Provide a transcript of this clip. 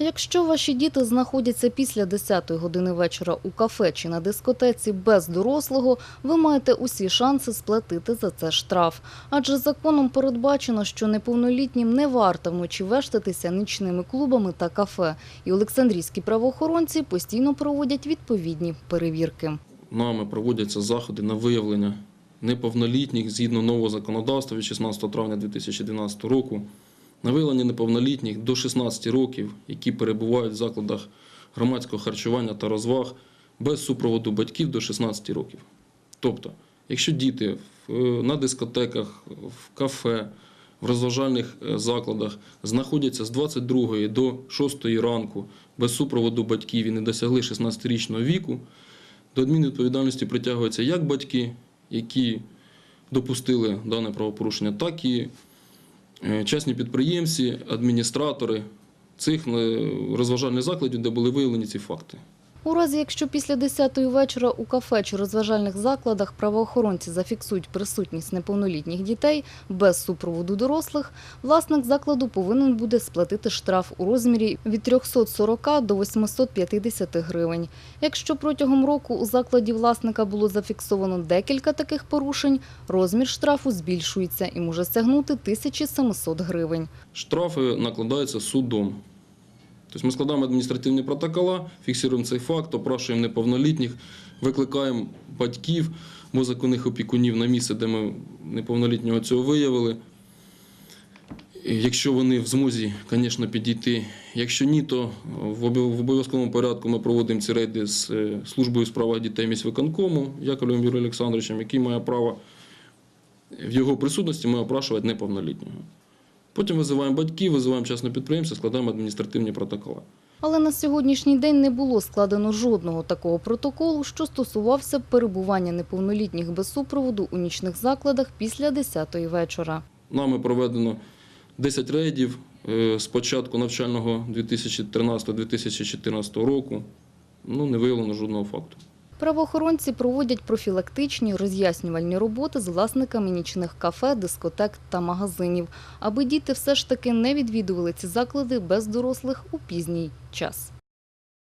Якщо ваші діти знаходяться після 10 години вечора у кафе чи на дискотеці без дорослого, ви маєте усі шанси сплатити за це штраф. Адже законом передбачено, що неповнолітнім не варто вночі вештатися нічними клубами та кафе. І олександрійські правоохоронці постійно проводять відповідні перевірки. Нами проводяться заходи на виявлення неповнолітніх згідно нового законодавства від 16 травня 2012 року. На виявлення неповнолітніх до 16 років, які перебувають в закладах громадського харчування та розваг без супроводу батьків до 16 років. Тобто, якщо діти е, на дискотеках, в кафе, в розважальних е, закладах знаходяться з 22 до 6 ранку без супроводу батьків і не досягли 16-річного віку, до адмінвідповідальності притягуються як батьки, які допустили дане правопорушення, так і е, частні підприємці, адміністратори цих е, розважальних закладів, де були виявлені ці факти. У разі, якщо після 10-ї вечора у кафе чи розважальних закладах правоохоронці зафіксують присутність неповнолітніх дітей без супроводу дорослих, власник закладу повинен буде сплатити штраф у розмірі від 340 до 850 гривень. Якщо протягом року у закладі власника було зафіксовано декілька таких порушень, розмір штрафу збільшується і може сягнути 1700 гривень. Штрафи накладаються судом. Тобто ми складаємо адміністративні протоколи, фіксуємо цей факт, опрашуємо неповнолітніх, викликаємо батьків, або законних опікунів на місце, де ми неповнолітнього цього виявили. Якщо вони в змозі, звісно, підійти. Якщо ні, то в обов'язковому порядку ми проводимо ці рейди з е, службою у справах дітей міськвиконкому Яковлевим Юрієм Олександровичем, який має право в його присутності ми опрашувати неповнолітнього. Потім визиваємо батьків, визиваємо частне підприємство, складаємо адміністративні протоколи. Але на сьогоднішній день не було складено жодного такого протоколу, що стосувався перебування неповнолітніх без супроводу у нічних закладах після 10-ї вечора. Нами проведено 10 рейдів е, з початку навчального 2013-2014 року. Ну, не виявлено жодного факту. Правоохоронці проводять профілактичні роз'яснювальні роботи з власниками нічних кафе, дискотек та магазинів, аби діти все ж таки не відвідували ці заклади без дорослих у пізній час.